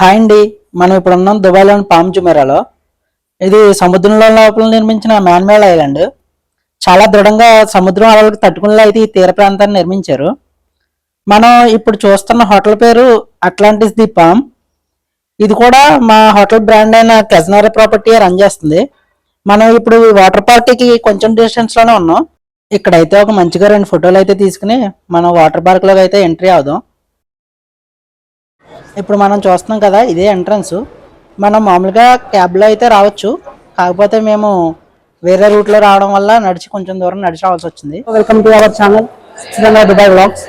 Hi అండి. మనం ఇప్పుడు ఉన్నాం దుబాయ్లోని పామ్ జుమెరాలో. ఇది సముద్రంలో లోపల నిర్మించిన మ్యాన్మేడ్ ఐలాండ్. చాలా దృఢంగా సముద్రం అలలకు తట్టుకునేలా అయితే ఈ తీర ప్రాంతాన్ని నిర్మించారు. మనం ఇప్పుడు చూస్తున్న హోటల్ పేరు అట్లాంటిస్ ది పామ్. ఇది కూడా మా హోటల్ బ్రాండ్ అయిన కెజనారా ప్రాపర్టీ రన్ చేస్తుంది. మనం ఇప్పుడు వాటర్ పార్క్కి కొంచెం డిస్టెన్స్లోనే ఉన్నాం. ఇక్కడైతే ఒక మంచిగా రెండు ఫోటోలు అయితే తీసుకుని మనం వాటర్ పార్క్లోకి అయితే ఎంట్రీ అవుదాం. ఇప్పుడు మనం చూస్తున్నాం కదా ఇదే ఎంట్రన్స్ మనం మామూలుగా క్యాబ్లో అయితే రావచ్చు. కాకపోతే మేము వేరే రూట్లో రావడం వల్ల నడిచి కొంచెం దూరం నడిచి రావాల్సి వచ్చింది. వెల్కమ్ టు అవర్ ఛానల్ సిద్ధంగా దుబాయ్ బ్లాగ్స్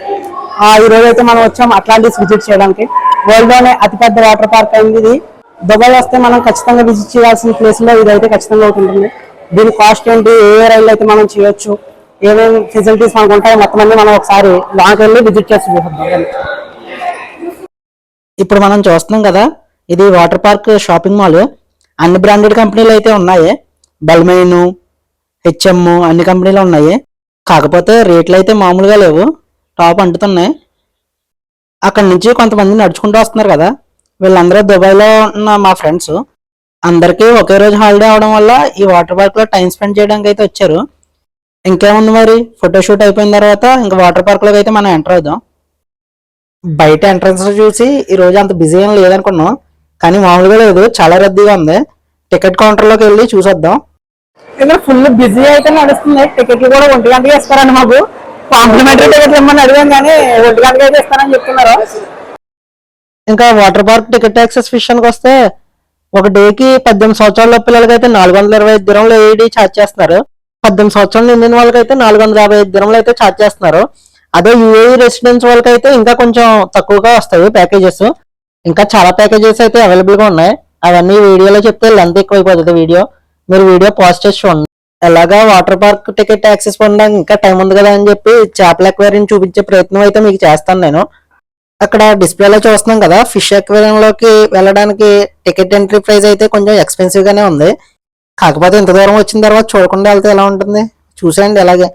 ఈ రోజు అయితే మనం వచ్చాం అట్లాంటిస్ విజిట్ చేయడానికి. వరల్డ్లోనే అతిపెద్ద వాటర్ పార్క్ అయింది ఇది. దుబాయ్ వస్తే మనం ఖచ్చితంగా విజిట్ చేయాల్సిన ప్లేస్లో ఇది అయితే ఖచ్చితంగా ఉంటుంది. దీని కాస్ట్ ఏంటి ఏ ఏ రైళ్ళు అయితే మనం చేయొచ్చు ఏమేమి ఫెసిలిటీస్ మనకు ఉంటాయో మొత్తం అన్ని మనం ఒకసారి లాంగ్ వెళ్ళి విజిట్ చేసి చూద్దాం ఇప్పుడు మనం చూస్తున్నాం కదా ఇది వాటర్ పార్క్ షాపింగ్ మాల్. అన్ని బ్రాండెడ్ కంపెనీలు అయితే ఉన్నాయి. బల్మైన్ హెచ్ఎం అన్ని కంపెనీలు ఉన్నాయి. కాకపోతే రేట్లు అయితే మామూలుగా లేవు. టాప్ అంటుతున్నాయి. అక్కడి నుంచి కొంతమంది నడుచుకుంటూ వస్తున్నారు కదా. వీళ్ళందరూ దుబాయ్లో ఉన్న మా ఫ్రెండ్స్. అందరికీ ఒకే రోజు హాలిడే అవడం వల్ల ఈ వాటర్ పార్క్లో టైం స్పెండ్ చేయడానికి అయితే వచ్చారు. ఇంకేముంది మరి? ఫోటోషూట్ అయిపోయిన తర్వాత ఇంకా వాటర్ పార్క్లోకి అయితే మనం ఎంటర్ అవుదాం. బయట ఎంట్రన్స్ చూసి ఈ రోజు అంత బిజీ ఏం లేదనుకున్నాం. కానీ మామూలుగా లేదు చాలా రద్దీగా ఉంది. టికెట్ కౌంటర్లోకి వెళ్ళి చూసొద్దాం. ఇక్కడ ఫుల్ బిజీ అయితే నడుస్తుంది. టికెట్లు కూడా ఒంటి గంటకి ఇస్తారండి మాకు. కాంప్లిమెంటరీ టికెట్లు ఇమ్మని అడిగాం కానీ ఒంటి గంటకి అయితే ఇస్తారని చెప్తున్నారు. ఇంకా వాటర్ పార్క్ టికెట్ యాక్సెస్ విషయానికి వస్తే ఒక డేకి పద్దెనిమిది సంవత్సరాల పిల్లలకి అయితే నాలుగు వందల ఇరవై ఐదు దినంలో ఏడి ఛార్జ్ చేస్తున్నారు. పద్దెనిమిది సంవత్సరాలు నిండిన వాళ్ళకి అయితే నాలుగు వందల యాభై ఐదు దినంలో అయితే ఛార్జ్ చేస్తున్నారు. అదే యూఏఈ రెసిడెన్స్ వాళ్ళకి అయితే ఇంకా కొంచెం తక్కువగా వస్తాయి ప్యాకేజెస్ ఇంకా చాలా ప్యాకేజెస్ అయితే అవైలబుల్గా ఉన్నాయి. అవన్నీ వీడియోలో చెప్తే లెంత్ ఎక్కువ అయిపోతుంది వీడియో. మీరు వీడియో పాజ్ చేసి చూడండి. ఎలాగా వాటర్ పార్క్ టికెట్ యాక్సెస్ పొందడానికి ఇంకా టైం ఉంది కదా అని చెప్పి చేపల ఎక్వేరియం చూపించే ప్రయత్నం అయితే మీకు చేస్తాను నేను. అక్కడ డిస్ప్లేలో చూస్తున్నాం కదా ఫిష్ అక్వేరియంలోకి వెళ్ళడానికి టికెట్ ఎంట్రీ ప్రైస్ అయితే కొంచెం ఎక్స్పెన్సివ్గానే ఉంది. కాకపోతే ఇంత దూరం వచ్చిన తర్వాత చూడకుండా వెళ్తే ఎలా ఉంటుంది? చూసేయండి అలాగే.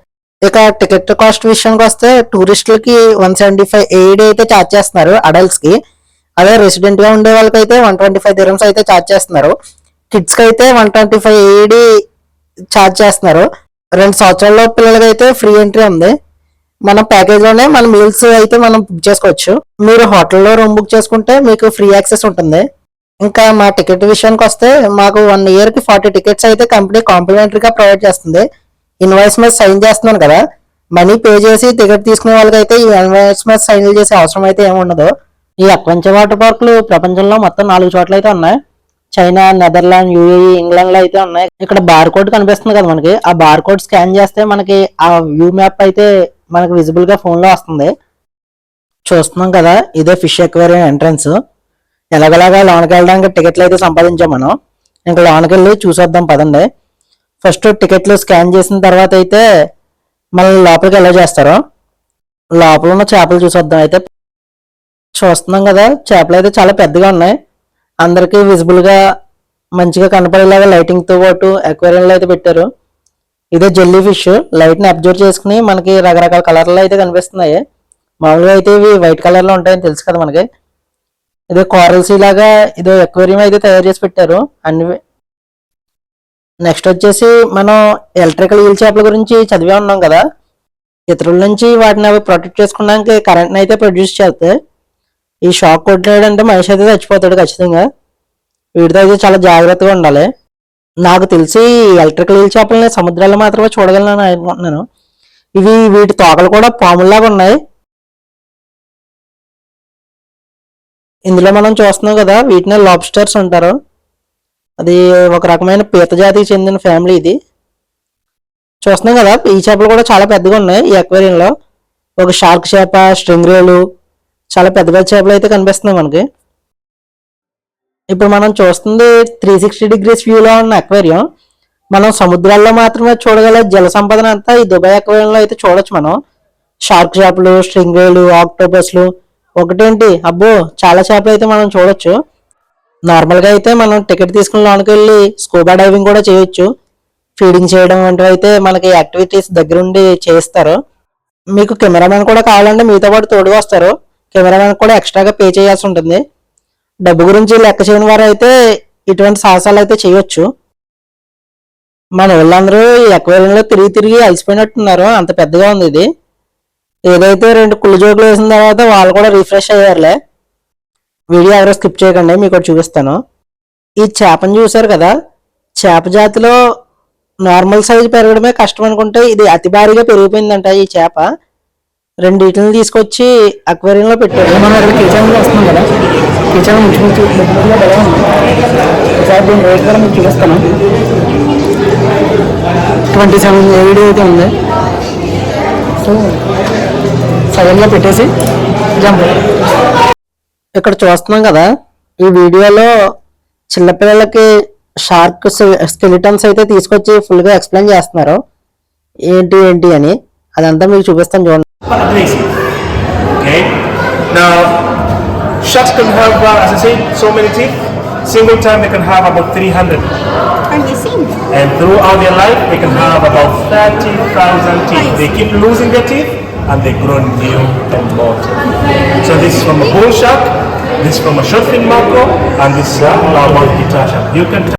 ఇక టికెట్ కాస్ట్ విషయానికి వస్తే టూరిస్టులకి వన్ సెవెంటీ ఫైవ్ ఏడి అయితే ఛార్జ్ చేస్తున్నారు అడల్ట్స్కి. అదే రెసిడెంట్గా ఉండే వాళ్ళకి అయితే వన్ ట్వంటీ ఫైవ్ దిరమ్స్ అయితే ఛార్జ్ చేస్తున్నారు. కిడ్స్కి అయితే one twenty five AED charge చేస్తున్నారు. రెండు సంవత్సరాల్లో పిల్లలకి అయితే ఫ్రీ ఎంట్రీ ఉంది. మన ప్యాకేజ్లోనే మన మీల్స్ అయితే మనం బుక్ చేసుకోవచ్చు. మీరు హోటల్లో రూమ్ బుక్ చేసుకుంటే మీకు ఫ్రీ యాక్సెస్ ఉంటుంది. ఇంకా మా టికెట్ విషయానికి వస్తే మాకు వన్ ఇయర్కి ఫార్టీ టికెట్స్ అయితే కంపెనీ కాంప్లిమెంటరీగా ప్రొవైడ్ చేస్తుంది. ఇన్వాయిస్ మీద సైన్ చేస్తున్నాను కదా మనీ పే చేసి టికెట్ తీసుకునే వాళ్ళకైతే ఈ ఇన్వాయిస్ మీద సైన్ చేసే అవసరం అయితే ఏమి ఉండదు. ఈ అక్వంచ వాటర్ పార్కులు ప్రపంచంలో మొత్తం నాలుగు చోట్ల అయితే ఉన్నాయి. చైనా నెదర్లాండ్ యూఏఈ ఇంగ్లాండ్లో అయితే ఉన్నాయి. ఇక్కడ బార్ కోడ్ కనిపిస్తుంది కదా మనకి. ఆ బార్ కోడ్ స్కాన్ చేస్తే మనకి ఆ వ్యూ మ్యాప్ అయితే మనకి విజిబుల్గా ఫోన్లో వస్తుంది. చూస్తున్నాం కదా ఇదే ఫిష్ ఎక్వేరియం ఎంట్రన్స్. ఎలాగలాగా లోనకి వెళ్ళడానికి టికెట్లు అయితే సంపాదించాం మనం. ఇంకా లోనకి వెళ్ళి పదండి. ఫస్ట్ టికెట్లు స్కాన్ చేసిన తర్వాత అయితే మళ్ళీ లోపలికి ఎలా చేస్తారు? లోపల ఉన్న చేపలు చూసొద్దాం. అయితే చూస్తున్నాం కదా చేపలు అయితే చాలా పెద్దగా ఉన్నాయి. అందరికీ విజిబుల్గా మంచిగా కనపడేలాగా లైటింగ్తో పాటు ఎక్వేరియంలో అయితే పెట్టారు. ఇదే జెల్లీ ఫిష్ లైట్ని అబ్జర్వ్ చేసుకుని మనకి రకరకాల కలర్లు అయితే కనిపిస్తున్నాయి. మామూలుగా అయితే ఇవి వైట్ కలర్లో ఉంటాయని తెలుసు కదా మనకి. ఇదే కోరల్స్ లాగా ఇదో ఎక్వేరియం అయితే తయారు చేసి పెట్టారు. అన్ని నెక్స్ట్ వచ్చేసి మనం ఎలక్ట్రికల్ ఈల్ చేపల గురించి చదివే ఉన్నాం కదా. ఇతరుల నుంచి వాటిని అవి ప్రొటెక్ట్ చేసుకోవడానికి కరెంట్ని అయితే ప్రొడ్యూస్ చేస్తాయి ఈ షాక్ కొట్టినాడంటే మనిషి అయితే చచ్చిపోతాడు ఖచ్చితంగా. వీటితో అయితే చాలా జాగ్రత్తగా ఉండాలి. నాకు తెలిసి ఎలక్ట్రికల్ ఈల్ చేపలని సముద్రాల్లో మాత్రమే చూడగలను అనుకుంటున్నాను. ఇవి వీటి తోకలు కూడా పాముల్లాగా ఉన్నాయి. ఇందులో మనం చూస్తున్నాం కదా వీటిని లాబ్స్టర్స్ అంటారు. అది ఒక రకమైన పీత జాతికి చెందిన ఫ్యామిలీ ఇది. చూస్తున్నాం కదా ఈ చేపలు కూడా చాలా పెద్దగా ఉన్నాయి ఈ అక్వేరియంలో ఒక షార్క్ చేప స్ట్రింగ్రేలు చాలా పెద్ద పెద్ద చేపలు అయితే కనిపిస్తున్నాయి మనకి. ఇప్పుడు మనం చూస్తుంది త్రీ సిక్స్టీ డిగ్రీస్ వ్యూలో ఉన్న అక్వేరియం మనం సముద్రాల్లో మాత్రమే చూడగల జల సంపదన అంతా ఈ దుబాయ్ అక్వేరియంలో అయితే చూడొచ్చు మనం. షార్క్ చేపలు స్ట్రింగ్రేలు ఆక్టోపస్లు ఒకటేంటి? అబ్బో చాలా చేపలు అయితే మనం చూడొచ్చు. నార్మల్గా అయితే మనం టికెట్ తీసుకుని లోనికి వెళ్ళి స్కూబా డైవింగ్ కూడా చేయొచ్చు. ఫీడింగ్ చేయడం వంటివి అయితే మనకి యాక్టివిటీస్ దగ్గరుండి చేస్తారు మీకు కెమెరామెన్ కూడా కావాలంటే మీతో పాటు తోడుగా వస్తారు. కెమెరామెన్ కూడా ఎక్స్ట్రాగా పే చేయాల్సి ఉంటుంది. డబ్బు గురించి లెక్క చేయని వారు అయితే ఇటువంటి సాహసాలు అయితే చేయొచ్చు. మన వాళ్ళందరూ ఈ తిరిగి తిరిగి అలసిపోయినట్టున్నారు. అంత పెద్దగా ఉంది ఇది. ఏదైతే రెండు కుళ్ళు జోకులు వేసిన తర్వాత వాళ్ళు కూడా రిఫ్రెష్ అయ్యారులే. వీడియో ఎవరో స్కిప్ చేయకండి మీకు ఒకటి చూపిస్తాను. ఈ చేపను చూసారు కదా? చేప జాతిలో నార్మల్ సైజ్ పెరగడమే కష్టం అనుకుంటే ఇది అతి భారీగా పెరిగిపోయిందంట ఈ చేప. రెండింటిని తీసుకొచ్చి అక్వేరియంలో పెట్టారు. మనం ఇక్కడ కిచెన్ వస్తున్నాం కదా? కిచెన్ మంచి మంచి ఒకసారి దీని రేట్ కూడా మీకు చూపిస్తాను. ట్వంటీ సెవెన్ ఏడు అయితే ఉంది. సో సడన్గా పెట్టేసి జంప్ ఇక్కడ చూస్తున్నాం కదా ఈ వీడియోలో చిన్నపిల్లలకి షార్క్ స్కెలిటన్స్ అయితే తీసుకొచ్చి ఫుల్గా ఎక్స్ప్లెయిన్ చేస్తున్నారు ఏంటి ఏంటి అని అదంతా మీకు చూపిస్తాను చూడండి sharks can have, uh, as I said, so many teeth. Single time they can have about 300, Amazing. and throughout their life they can have about 30,000 teeth. They keep losing their teeth, and they grow new and more. teeth. So this is from a bull shark, this is from a short fin mackerel, and this is uh, a largemouth guitar shark. You can.